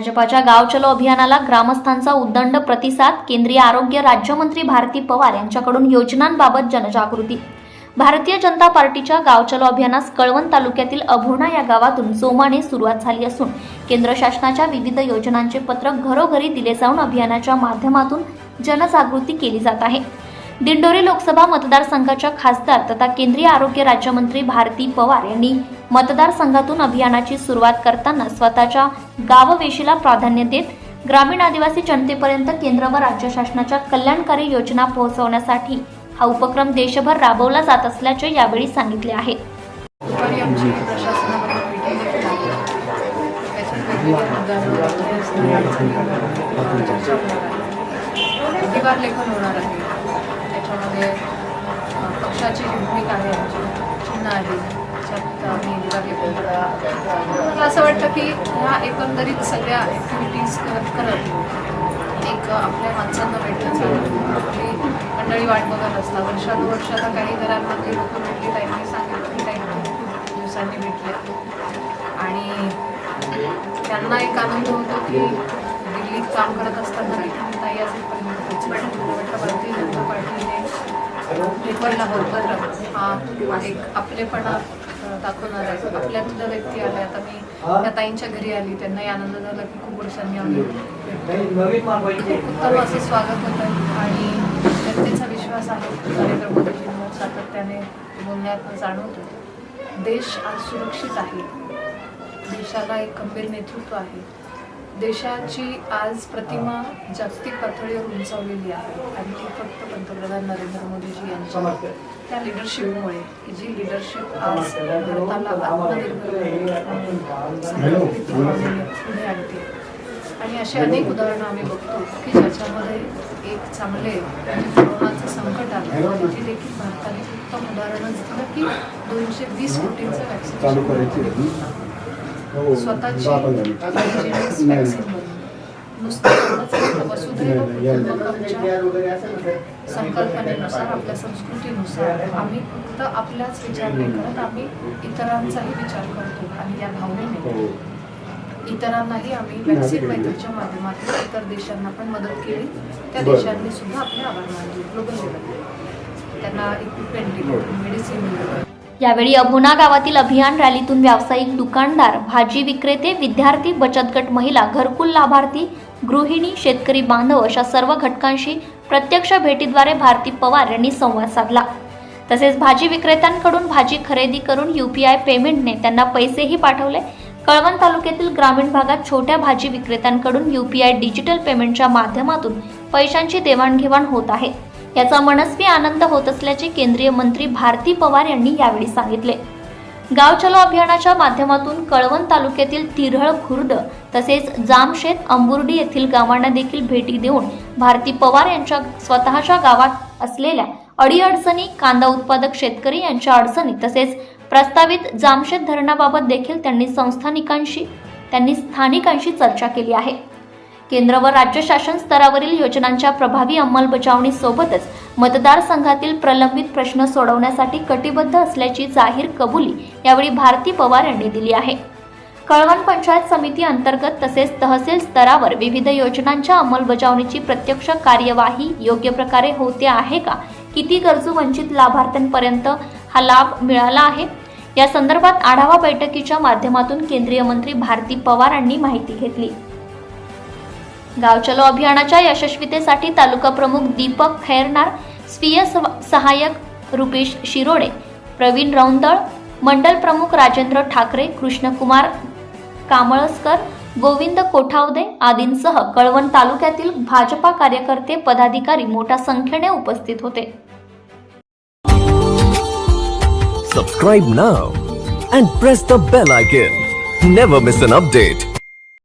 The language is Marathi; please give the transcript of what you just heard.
भाजपाच्या गाव चलो अभियानाला ग्रामस्थांचा उद्दंड प्रतिसाद केंद्रीय आरोग्य राज्यमंत्री भारती पवार यांच्याकडून योजनांबाबत जनजागृती. भारतीय जनता पार्टीच्या गाव चलो अभियानास कळवण तालुक्यातील अभोणा या गावातून जोमाने सुरुवात झाली असून केंद्र शासनाच्या विविध योजनांचे पत्रक घरोघरी दिले जाऊन अभियानाच्या माध्यमातून जनजागृती केली जात आहे. दिंडोरी लोकसभा मतदारसंघाच्या खासदार तथा केंद्रीय आरोग्य राज्यमंत्री भारती पवार यांनी मतदारसंघातून अभियानाची सुरुवात करताना स्वतःच्या गाववेशीला प्राधान्य देत ग्रामीण आदिवासी जनतेपर्यंत केंद्र व राज्य शासनाच्या कल्याणकारी योजना पोहोचवण्यासाठी हा उपक्रम देशभर राबवला जात असल्याचे यावेळी सांगितले आहे. लेखन होणार आहे. त्याच्यामध्ये पक्षाची जी भूमिका आहे आमची. चिन्ह आहे. त्याच्यात आम्ही विभाग लेखन मला असं वाटतं की ह्या एकंदरीत सगळ्या ॲक्टिव्हिटीज करत करत एक आपल्या माणसांना भेटण्यासाठी आपली मंडळी वाट बघत असतात. वर्षानुवर्ष आता काही घरांमध्ये लोक भेटली ताईंनी सांगितलं की टाईम दिवसांनी भेटले आणि त्यांना एक आनंद होतो की दिल्लीत काम करत असताना देखील ताई असेलपर्यंत पोहोचल्या मला वाटतं भारतीय जनता पार्टीने पेपरला होतं हा एक आपलेपणा दाखवणार आहे. आपल्यातल्या व्यक्ती आल्या. आता मी त्या ताईंच्या घरी आली. त्यांनाही आनंद झाला की खूप वर्षांनी भेटतोय. खूप उत्तम असं स्वागत होतं. आणि जनतेचा विश्वास आहे. नरेंद्र मोदीजींवर सातत्याने बोलण्यात जाणवतो देश आज सुरक्षित आहे. देशाला एक खंबीर नेतृत्व आहे. देशाची आज प्रतिमा जागतिक पातळीवर उंचावलेली आहे. आणि ती फक्त पंतप्रधान नरेंद्र मोदीजी यांच्या त्या लिडरशिपमुळे की जी लिडरशिप आज भारताला पुढे आणते. आणि अशी अनेक उदाहरणं आम्ही बघतो की ज्याच्यामध्ये एक चांगले कोरोनाचं संकट आलं तिथे देखील भारताने उत्तम उदाहरणं दिलं की दोनशे वीस कोटींचं वॅक्सिनेशन स्वतःची vaccine नाही. बनवून नुसतं वसुधैव कुटुंबकमच्या संकल्पनेनुसार आपल्या संस्कृतीनुसार आम्ही फक्त आपल्याच विचार नाही करत आम्ही इतरांचाही विचार करतो आणि या भावनेने. हो. इतरांनाही आम्ही वॅक्सिन मेथडच्या माध्यमातून इतर देशांना पण मदत केली. त्या. देशांनी सुद्धा आपले आभार मानले ग्लोबल लेवलवर त्यांना इक्विपमेंट दिलं मेडिसिन दिलं. यावेळी अभुना गावातील अभियान रॅलीतून व्यावसायिक दुकानदार भाजी विक्रेते विद्यार्थी बचत गट महिला घरकुल लाभार्थी गृहिणी शेतकरी बांधव अशा सर्व घटकांशी प्रत्यक्ष भेटीद्वारे भारती पवार यांनी संवाद साधला. तसेच भाजी विक्रेत्यांकडून भाजी खरेदी करून यूपीआय पेमेंटने त्यांना पैसेही पाठवले. कळवण तालुक्यातील ग्रामीण भागात छोट्या भाजी विक्रेत्यांकडून यूपीआय डिजिटल पेमेंटच्या माध्यमातून पैशांची देवाणघेवाण होत आहे. याचा मनस्वी आनंद होत असल्याचे केंद्रीय मंत्री भारती पवार यांनी यावेळी सांगितले. गाव चलो अभियानाच्या माध्यमातून कळवण तालुक्यातील तिरहळ खुर्द तसेच जामशेत अंबुर्डी येथील गावांना देखील भेटी देऊन भारती पवार यांच्या स्वतःच्या गावात असलेल्या अडीअडचणी कांदा उत्पादक शेतकरी यांच्या अडचणी तसेच प्रस्तावित जामशेत धरणाबाबत देखील त्यांनी संस्थानिकांशी त्यांनी स्थानिकांशी चर्चा केली आहे. केंद्र व राज्य शासन स्तरावरील योजनांच्या प्रभावी अंमलबजावणीसोबतच मतदारसंघातील प्रलंबित प्रश्न सोडवण्यासाठी कटिबद्ध असल्याची जाहीर कबुली यावेळी भारती पवार यांनी दिली आहे. कळवण पंचायत समिती अंतर्गत तसेच तहसील स्तरावर विविध योजनांच्या अंमलबजावणीची प्रत्यक्ष कार्यवाही योग्य प्रकारे होते आहे का? किती गरजू वंचित लाभार्थ्यांपर्यंत हा लाभ मिळाला आहे? या संदर्भात आढावा बैठकीच्या माध्यमातून केंद्रीय मंत्री भारती पवार यांनी माहिती घेतली. गावचलो अभियानाच्या यशस्वीतेसाठी तालुका प्रमुख दीपक खैरनार स्वीय सहाय्यक रुपेश शिरोडे प्रवीण रौंदळ मंडल प्रमुख राजेंद्र ठाकरे कृष्णकुमार कामळसकर गोविंद कोठावदे आदींसह कळवण तालुक्यातील भाजपा कार्यकर्ते पदाधिकारी मोठ्या संख्येने उपस्थित होते. Subscribe now and press the bell icon never miss an update